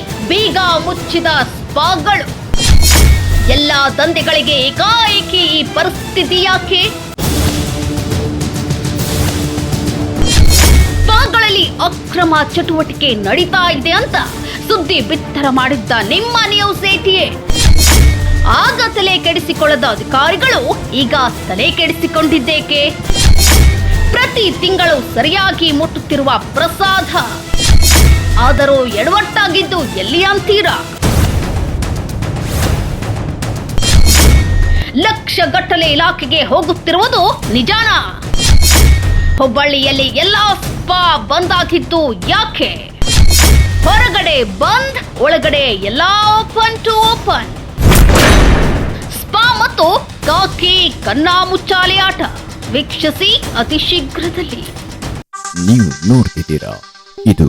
ಬೀಗ ಮುಚ್ಚಿದ ಸ್ಪಾಗಳು. ಎಲ್ಲ ದಂಧೆಗಳಿಗೆ ಏಕಾಏಕಿ ಈ ಪರಿಸ್ಥಿತಿ ಯಾಕೆ? ಸ್ಪಾಗಳಲ್ಲಿ ಅಕ್ರಮ ಚಟುವಟಿಕೆ ನಡೀತಾ ಇದೆ ಅಂತ ಸುದ್ದಿ ಬಿತ್ತರ ಮಾಡಿದ್ದ ನಿಮ್ಮ ನ್ಯೂಸ್ ಏಟಿಯೇ. ಆಗ ತಲೆ ಕೆಡಿಸಿಕೊಳ್ಳದ ಅಧಿಕಾರಿಗಳು ಈಗ ತಲೆ ಕೆಡಿಸಿಕೊಂಡಿದ್ದೇಕೆ? ಪ್ರತಿ ತಿಂಗಳು ಸರಿಯಾಗಿ ಮುಟ್ಟುತ್ತಿರುವ ಪ್ರಸಾದ. ಆದರೂ ಎಡವಟ್ಟಾಗಿದ್ದು ಎಲ್ಲಿ ಅಂತೀರಾ ಲಕ್ಷ ಗಟ್ಟಲೆ ಇಲಾಖೆಗೆ ಹೋಗುತ್ತಿರುವುದು ನಿಜಾನ? ಹುಬ್ಬಳ್ಳಿಯಲ್ಲಿ ಎಲ್ಲಾ ಸ್ಪಾ ಬಂದಾಗಿದ್ದು ಯಾಕೆ? ಹೊರಗಡೆ ಬಂದ್, ಒಳಗಡೆ ಎಲ್ಲಾ ಓಪನ್ ಟು ಓಪನ್. ಸ್ಪಾ ಮತ್ತು ಕಾಕಿ ಕನ್ನಾ ಮುಚ್ಚಾಲೆ ಆಟ. ವೀಕ್ಷಿಸಿ ಅತಿ ಶೀಘ್ರದಲ್ಲಿ. ನೀವು ನೋಡ್ತಿದ್ದೀರಾ, ಇದು